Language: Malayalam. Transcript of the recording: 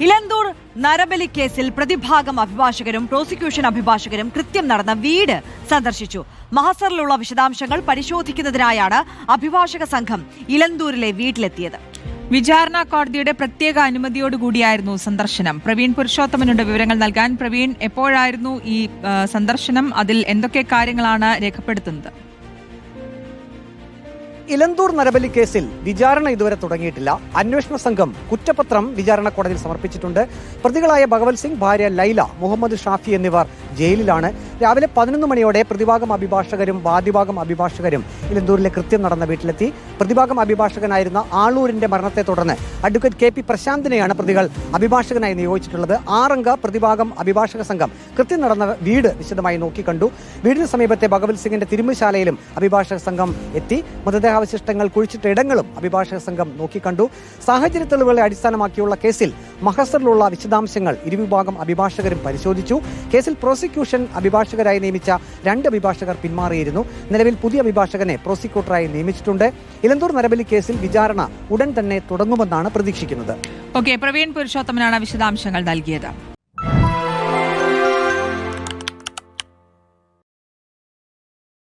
ഇലന്തൂർ നരബലി കേസിൽ പ്രതിഭാഗം അഭിഭാഷകരും പ്രോസിക്യൂഷൻ അഭിഭാഷകരും കൃത്യം നടന്ന വീട് സന്ദർശിച്ചു. മഹസറിലുള്ള വിശദാംശങ്ങൾ പരിശോധിക്കുന്നതിനായാണ് അഭിഭാഷക സംഘം ഇലന്തൂരിലെ വീട്ടിലെത്തിയത്. വിചാരണ കോടതിയുടെ പ്രത്യേക അനുമതിയോടുകൂടിയായിരുന്നു സന്ദർശനം. പ്രവീൺ പുരുഷോത്തമനുണ്ട് വിവരങ്ങൾ നൽകാൻ. പ്രവീൺ എപ്പോഴായിരുന്നു ഈ സന്ദർശനം? അതിൽ എന്തൊക്കെ കാര്യങ്ങളാണ് രേഖപ്പെടുത്തുന്നത്? ഇലന്തൂർ നരബലി കേസിൽ വിചാരണ ഇതുവരെ തുടങ്ങിയിട്ടില്ല. അന്വേഷണ സംഘം കുറ്റപത്രം വിചാരണ കോടതിയിൽ സമർപ്പിച്ചിട്ടുണ്ട്. പ്രതികളായ ഭഗവത് സിംഗ് ഭാര്യ ലൈല മുഹമ്മദ് ഷാഫി എന്നിവർ ജയിലിലാണ്. രാവിലെ പതിനൊന്ന് മണിയോടെ പ്രതിഭാഗം അഭിഭാഷകരും വാദിഭാഗം അഭിഭാഷകരും ഇലന്തൂരിലെ കൃത്യം നടന്ന വീട്ടിലെത്തി. പ്രതിഭാഗം അഭിഭാഷകനായിരുന്ന ആളൂരിന്റെ മരണത്തെ തുടർന്ന് അഡ്വക്കേറ്റ് കെ പി പ്രശാന്തിനെയാണ് പ്രതികൾ അഭിഭാഷകനായി നിയോഗിച്ചിട്ടുള്ളത്. ആറംഗ പ്രതിഭാഗം അഭിഭാഷക സംഘം കൃത്യം നടന്ന വീട് വിശദമായി നോക്കിക്കണ്ടു. വീടിന് സമീപത്തെ ഭഗവത് സിംഗിന്റെ തിരുമുശാലയിലും അഭിഭാഷക സംഘം എത്തി. മൃതദേഹാവശിഷ്ടങ്ങൾ കുഴിച്ചിട്ട ഇടങ്ങളും അഭിഭാഷക സംഘം നോക്കിക്കണ്ടു. സാഹചര്യ തെളിവുകളെ അടിസ്ഥാനമാക്കിയുള്ള കേസിൽ മഹസറിലുള്ള വിശദാംശങ്ങൾ ഇരുവിഭാഗം അഭിഭാഷകരും പരിശോധിച്ചു. കേസിൽ പ്രോസിക്യൂഷൻ അഭിഭാഷകരായി നിയമിച്ച രണ്ട് അഭിഭാഷകർ പിന്മാറിയിരുന്നു. നിലവിൽ പുതിയ അഭിഭാഷകനെ പ്രോസിക്യൂട്ടറായി നിയമിച്ചിട്ടുണ്ട്. ഇലന്തൂർ നരബലി കേസിൽ വിചാരണ ഉടൻ തന്നെ തുടങ്ങുമെന്നാണ് പ്രതീക്ഷിക്കുന്നത്. പ്രവീൺ പുരുഷോത്തമനാണ് വിശദാംശങ്ങൾ നൽകിയത്.